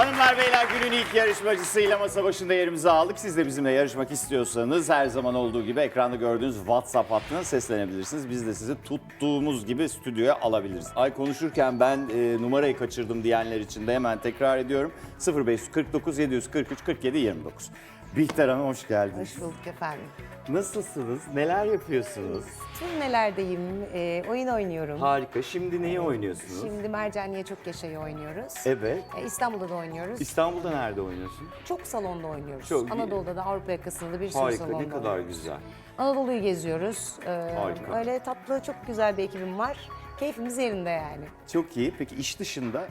Hanımlar beyler günün ilk yarışmacısıyla masa başında yerimizi aldık. Siz de bizimle yarışmak istiyorsanız her zaman olduğu gibi ekranda gördüğünüz WhatsApp hattına seslenebilirsiniz. Biz de sizi tuttuğumuz gibi stüdyoya alabiliriz. Ay konuşurken ben e, numarayı kaçırdım diyenler için de hemen tekrar ediyorum. 0549 743 47 29. Bihter Hanım hoş geldiniz. Hoş bulduk efendim. Nasılsınız? Neler yapıyorsunuz? Turnelerdeyim, e, oyun oynuyorum. Harika. Şimdi neyi oynuyorsunuz? Şimdi Mercaniye Çok Yaşay'ı oynuyoruz. Evet. E, İstanbul'da da oynuyoruz. İstanbul'da nerede oynuyorsun? Çok salonda oynuyoruz. Çok. Anadolu'da da Avrupa yakasında da bir sürü Harika. salonda Ne kadar oynuyoruz. güzel. Anadolu'yu geziyoruz. E, Harika. Öyle tatlı, çok güzel bir ekibim var. Keyfimiz yerinde yani. Çok iyi. Peki iş dışında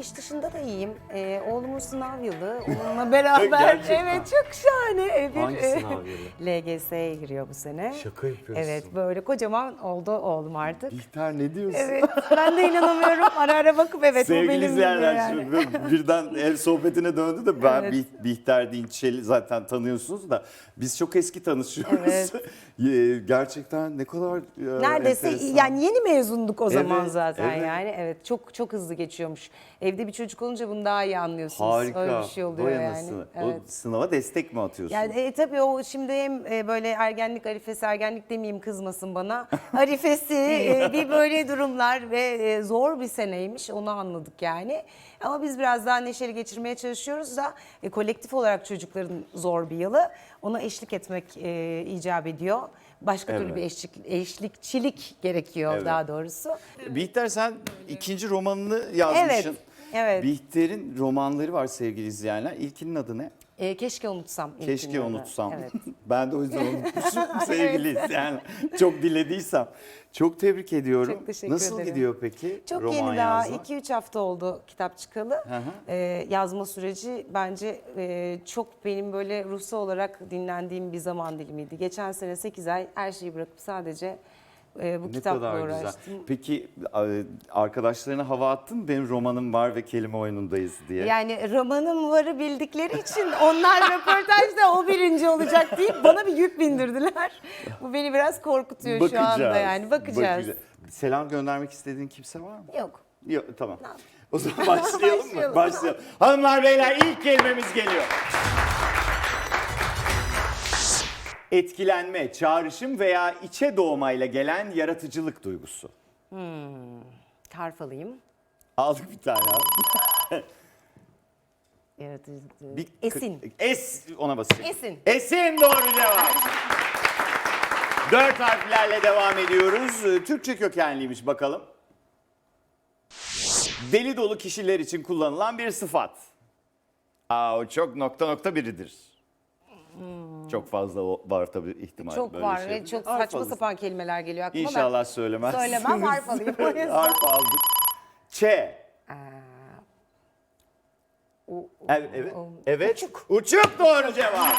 İş dışında da iyiyim. E, oğlumun sınav yılı. Onunla beraber. Gerçekten. evet çok şahane. E, Bir, Hangi e, sınav yılı? LGS'ye giriyor bu sene. Şaka yapıyorsun. Evet böyle kocaman oldu oğlum artık. Bihter ne diyorsun? Evet ben de inanamıyorum. Ara ara bakıp evet bu Sevgili benim izleyenler yani. şimdi birden ev sohbetine döndü de ben Evet. Bih- Bihter Dinçel'i zaten tanıyorsunuz da biz çok eski tanışıyoruz. Evet. Gerçekten ne kadar e, Neredeyse enteresan. yani yeni mezunduk o zaman Evet, zaten evet. yani. Evet çok çok hızlı geçiyormuş. Evde bir çocuk olunca bunu daha iyi anlıyorsunuz. Harika. Öyle bir şey oluyor Vay yani. anasını. Evet. O sınava destek mi atıyorsun? Yani e, tabii o şimdi hem e, böyle ergenlik arifesi, ergenlik demeyeyim kızmasın bana. Arifesi e, bir böyle durumlar ve e, zor bir seneymiş onu anladık yani. Ama biz biraz daha neşeli geçirmeye çalışıyoruz da e, kolektif olarak çocukların zor bir yılı. Ona eşlik etmek e, icap ediyor. Başka türlü Evet. bir eşlik, eşlikçilik gerekiyor Evet. daha doğrusu. Bihter sen ikinci romanını yazmışsın. Evet, evet. Bihter'in romanları var sevgili izleyenler. İlkinin adı ne? E, keşke unutsam. Keşke unutsam. Evet. ben de o yüzden unutmuşum sevgili izleyenler. Çok dilediysem. Çok tebrik ediyorum. Çok teşekkür Nasıl ederim. gidiyor peki Çok roman yeni daha yazmak? 2-3 hafta oldu kitap çıkalı. hı. Ee, yazma süreci bence e, çok benim böyle ruhsal olarak dinlendiğim bir zaman dilimiydi. Geçen sene 8 ay her şeyi bırakıp sadece e, bu Ne kitapla kadar uğraştım. güzel. Peki arkadaşlarına hava attın mı? benim romanım var ve kelime oyunundayız diye. Yani romanım varı bildikleri için onlar röportajda o birinci olacak deyip bana bir yük bindirdiler. Bu beni biraz korkutuyor şu anda yani. Bakacağız. Selam göndermek istediğin kimse var mı? Yok. Yok tamam. O zaman başlayalım mı? Başlayalım. Başlayalım. Hanımlar beyler ilk kelimemiz geliyor. Etkilenme, çağrışım veya içe doğmayla gelen yaratıcılık duygusu. Harf alayım. Aldık bir tane abi. Yaratıcılık. Bir Esin. Es ona basacağım. Esin. Esin doğru cevap. Dört harflerle devam ediyoruz. Ee, Türkçe kökenliymiş bakalım. Deli dolu kişiler için kullanılan bir sıfat. Aa, o çok nokta nokta biridir. Çok fazla o- var tabii ihtimal. Çok böyle var şey. ve çok Harf saçma alırız. sapan kelimeler geliyor aklıma. İnşallah Ben söylemezsiniz. Söylemem, harf alayım. O yüzden. harf aldık. Ç. O- Evet. Evet. o- evet. Uçuk. Uçuk doğru cevap.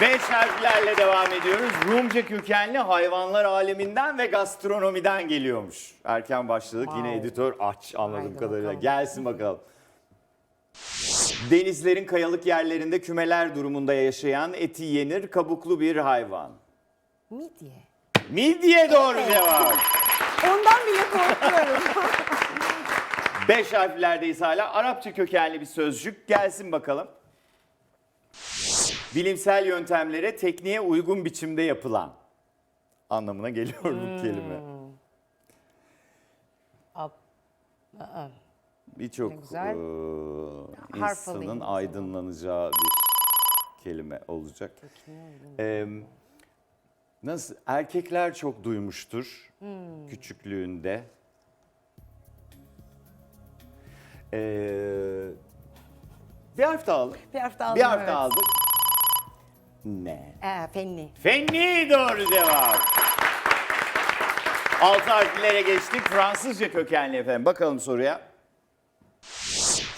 Beş harflerle devam ediyoruz. Rumca kökenli hayvanlar aleminden ve gastronomiden geliyormuş. Erken başladık. Yine Wow. editör aç anladığım Haydi kadarıyla. bakalım. Gelsin bakalım. Denizlerin kayalık yerlerinde kümeler durumunda yaşayan eti yenir kabuklu bir hayvan. Midye. Midye doğru cevap. Ondan bile korkuyorum. Beş harflerdeyiz hala. Arapça kökenli bir sözcük. Gelsin bakalım. Bilimsel yöntemlere tekniğe uygun biçimde yapılan anlamına geliyor bu kelime. Ap- Aa, Birçok Harf insanın aydınlanacağı bir kelime olacak. Eee, nasıl? Erkekler çok duymuştur Hmm. küçüklüğünde. Eee, bir harf daha aldık. Bir harf daha Bir aldım, harf evet. daha aldık. Ne? Ee, fenli. Fenni doğru cevap. Altı harflere geçtik. Fransızca kökenli efendim. Bakalım soruya.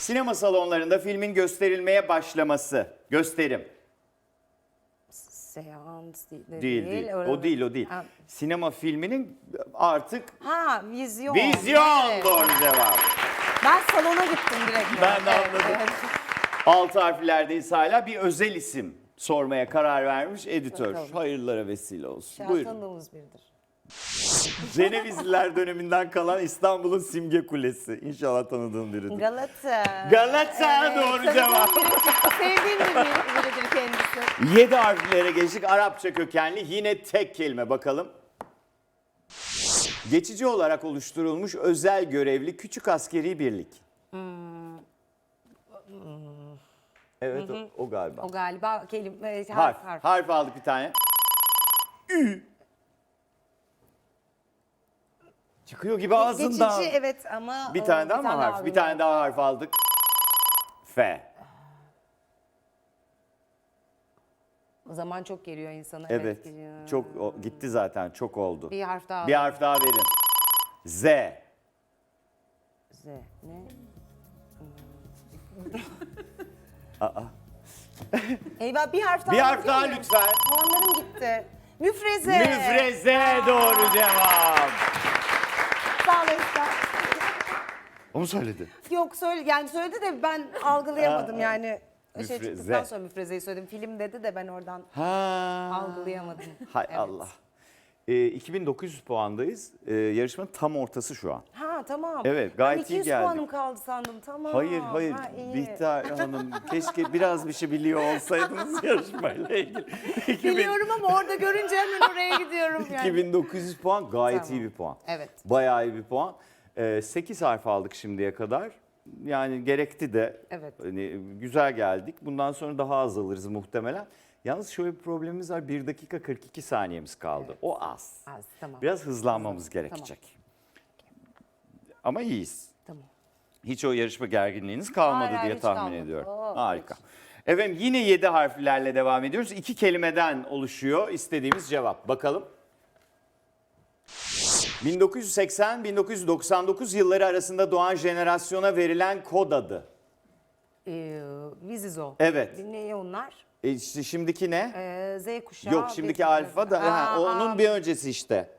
Sinema salonlarında filmin gösterilmeye başlaması. Gösterim. Seans değil. Değil değil. O değil o değil. Ha, Sinema filminin artık Ha, vizyon. vizyon Evet. doğru cevap. Ben salona gittim direkt. Ben de Evet, anladım. evet. Altı harflerdeyiz hala. Bir özel isim sormaya karar vermiş editör. Bakalım. Hayırlara vesile olsun. Buyurun. tanıdığımız biridir. Cenevizliler döneminden kalan İstanbul'un simge kulesi. İnşallah tanıdığın biridir. Galata. Galata doğru tanıdığım cevap. biri- Sevdiğim bir biridir kendisi. 7 harflere geçtik. Arapça kökenli yine tek kelime bakalım. Geçici olarak oluşturulmuş özel görevli küçük askeri birlik. Evet o, o galiba. O galiba kelime, e, harf, harf. harf. aldık bir tane. Ü. Çıkıyor gibi ağzından. Geçici evet ama Bir e, tane daha mı harf? daha Bir tane daha harf aldık. F. O zaman çok geliyor insana. Evet. geliyor. Çok o- gitti zaten. Çok oldu. Bir harf daha. Bir harf daha verin. Z. Z. Ne? Aa. Eyvah bir harf daha. Bir harf daha lütfen. Puanlarım gitti. Müfreze. Müfreze doğru cevap. Sağ ol Esra. O mu söyledi? Yok söyle yani söyledi de ben algılayamadım yani. müfreze. Şey çıktıktan sonra müfrezeyi söyledim. Film dedi de ben oradan Ha. algılayamadım. Hay Evet. Allah. Ee, 2900 puandayız. Ee, yarışmanın tam ortası şu an. Ha tamam. Evet, gayet iyi 200 geldik. puanım kaldı sandım. Tamam. Hayır hayır Ha, iyi. Bihter Hanım keşke biraz bir şey biliyor olsaydınız yarışmayla ilgili. 2000 Biliyorum ama orada görünce hemen oraya gidiyorum yani. 2900 puan gayet Tamam. iyi bir puan. Evet. Bayağı iyi bir puan. 8 harf aldık şimdiye kadar. Yani gerekti de. Evet. Hani güzel geldik. Bundan sonra daha az alırız muhtemelen. Yalnız şöyle bir problemimiz var. 1 dakika 42 saniyemiz kaldı. O az. Az tamam. Biraz hızlanmamız gerekecek. Ama iyiyiz. Tamam. Hiç o yarışma gerginliğiniz kalmadı Hayır, diye hiç tahmin kalmadı. ediyorum. Oo, Harika. Efendim yine 7 harflerle devam ediyoruz. İki kelimeden oluşuyor istediğimiz cevap. Bakalım. 1980-1999 yılları arasında doğan jenerasyona verilen kod adı. Ee, Vizizo. Evet. Ne onlar? E işte şimdiki ne? Ee, Z kuşağı. Yok şimdiki alfa da ha, onun bir öncesi işte.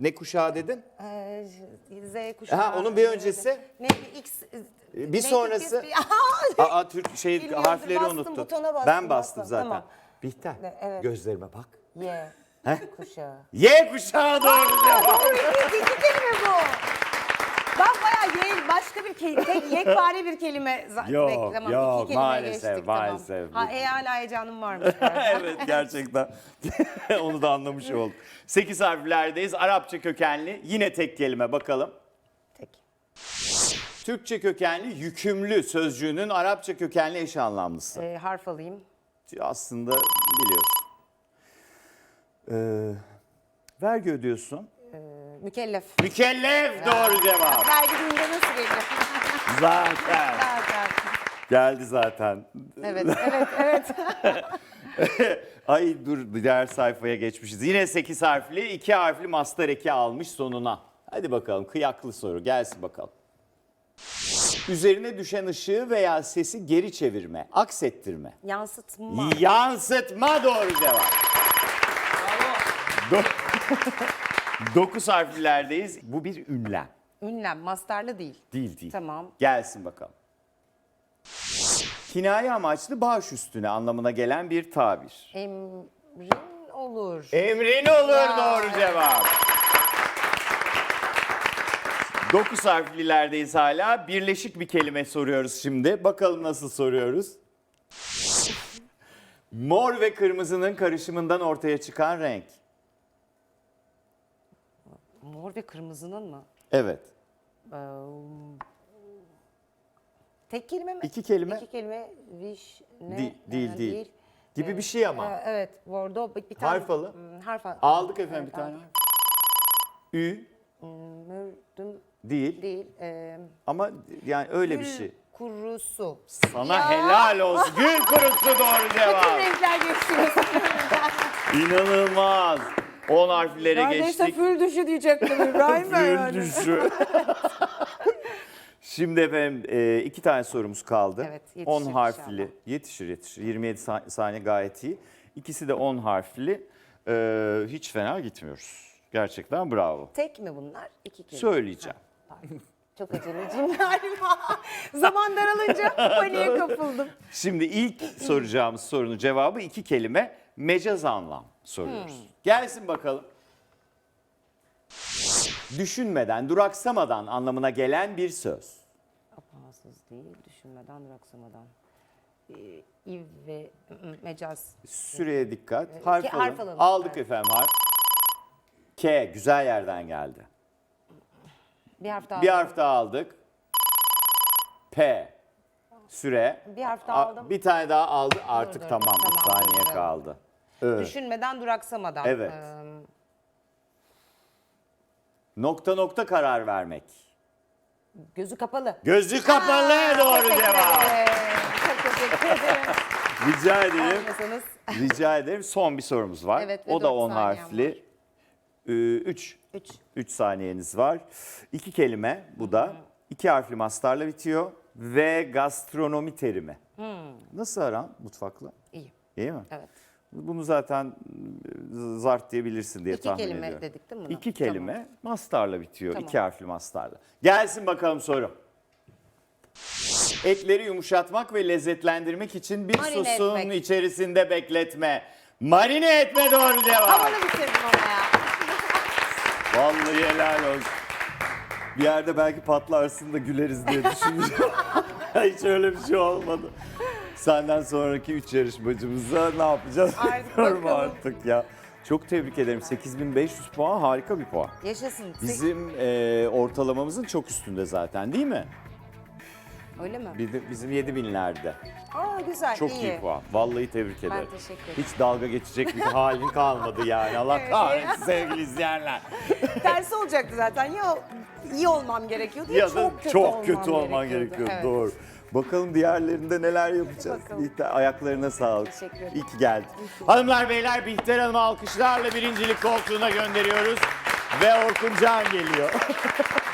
Ne kuşağı dedin? Ee, Z kuşağı. Ha, onun bir öncesi? Ne X. Bir ne, sonrası- X, bir- Aa, Türk şey harfleri unuttum. butona bastım, ben bastım zaten. Tamam. Bihter. Evet. Gözlerime bak. Y Heh. kuşağı. Y kuşağı doğru cevap. İki kelime bu. Ben bayağı Y, başka bir kelime, tek yekpare bir kelime za- Yok, bekledim. Tamam, yok, iki kelime maalesef, geçtik, maalesef. Tamam. Ha, e hala heyecanım varmış. evet gerçekten. Onu da anlamış olduk. 8 harflerdeyiz. Arapça kökenli. Yine tek kelime bakalım. Tek. Türkçe kökenli yükümlü sözcüğünün Arapça kökenli eş anlamlısı. Ee, harf alayım. Aslında biliyorsun. Ee, vergi ödüyorsun. Mükellef. Mükellef doğru cevap. Vergi deyince nasıl geliyor? Zaten. Zaten. Geldi zaten. Evet, evet, evet. Ay dur diğer sayfaya geçmişiz. Yine 8 harfli, 2 harfli master eki almış sonuna. Hadi bakalım kıyaklı soru gelsin bakalım. Üzerine düşen ışığı veya sesi geri çevirme, aksettirme. Yansıtma. Yansıtma doğru cevap. Bravo. 9 harflerdeyiz. Bu bir ünlem. Ünlem, mastarlı değil. Değil değil. Tamam. Gelsin bakalım. Kinaye amaçlı baş üstüne anlamına gelen bir tabir. Emrin olur. Emrin olur Ya. doğru cevap. 9 harflilerdeyiz hala. Birleşik bir kelime soruyoruz şimdi. Bakalım nasıl soruyoruz. Mor ve kırmızının karışımından ortaya çıkan renk. Mor ve kırmızının mı? Evet. Ee, tek kelime mi? İki kelime. İki kelime. Viş, ne? Değil, değil, Ee, değil. Gibi bir şey ama. Ee, evet, Bordo. Bir, bir tane. Harf alın. Hmm, Harf al. Aldık efendim Evet, bir tane. aldım. Ü Mürdüm değil değil. Ee, ama yani öyle bir gül şey. kurusu. Sana Ya. helal olsun. Gül kurusu doğru Bütün cevap. renkler geçtiniz. İnanılmaz. 10 harflere Neredeyse geçtik. fül düşü diyecektim İbrahim Bey. Yani. düşü. Şimdi efendim e, iki tane sorumuz kaldı. Evet, yetişir 10 inşallah. harfli. Yetişir yetişir. 27 sa- saniye gayet iyi. İkisi de 10 harfli. E, hiç fena gitmiyoruz. Gerçekten bravo. Tek mi bunlar? İki kelime. Söyleyeceğim. Çok aceleciyim galiba. Zaman daralınca paniğe kapıldım. Şimdi ilk soracağımız sorunun cevabı iki kelime. Mecaz anlam soruyoruz. Hmm. Gelsin bakalım. Düşünmeden, duraksamadan anlamına gelen bir söz. Apasız değil, düşünmeden, duraksamadan. Ee, İv ve mecaz. Süreye dikkat. Harf, Ke- alın. harf alalım. Aldık Evet. efendim harf. K güzel yerden geldi. Bir harf daha Bir aldım. harf daha aldık. P. Süre. Bir harf daha aldım. Bir tane daha aldı. Artık dur. tamam. Bir Tamam, saniye dur, dur. kaldı. Ö. Düşünmeden, duraksamadan. Evet. Ee, Nokta nokta karar vermek. gözü kapalı. Gözü kapalı Aa, doğru teşekkür cevap. ederim. Çok teşekkür ederim. Rica ederim. Rica ederim. Son bir sorumuz var. Evet ve o da dört 10 saniyem harfli. 3. Üç. 3 saniyeniz var. İki kelime bu da. İki harfli mastarla bitiyor. Ve gastronomi terimi. Nasıl aran mutfakla? İyi. İyi mi? Evet. Bunu zaten e, zart diyebilirsin diye İki tahmin kelime ediyorum. dedik değil mi buna? İki kelime mastarla bitiyor. Tamam. İki harfli mastarla. Gelsin bakalım soru. Etleri yumuşatmak ve lezzetlendirmek için bir Marine sosun etmek. içerisinde bekletme. Marine etme doğru cevap. Havalı bitirdim ama ya. Vallahi helal olsun. Bir yerde belki patlarsın da güleriz diye düşünmüşüm. Hiç öyle bir şey olmadı. Senden sonraki üç yarışmacımıza ne yapacağız Artık bilmiyorum bakalım. artık ya. Çok tebrik ederim. 8500 puan harika bir puan. Yaşasın. Bizim e, ortalamamızın çok üstünde zaten değil mi? Öyle mi? De Bizim 7000'lerde. Aa güzel. Çok iyi. puan. Vallahi tebrik ederim. teşekkür ederim. Hiç dalga geçecek bir halin kalmadı yani. Allah Evet. kahretsin sevgili izleyenler. Tersi olacaktı zaten. Ya iyi olmam gerekiyordu ya, ya da çok kötü çok olmam kötü olman gerekiyordu. gerekiyor. Evet. Doğru. Bakalım diğerlerinde neler yapacağız. Bakalım. Bihter, ayaklarına sağlık. Teşekkür ederim. İyi ki geldin. Hanımlar beyler Bihter Hanım'ı alkışlarla birincilik koltuğuna gönderiyoruz. Ve Orkun Can geliyor.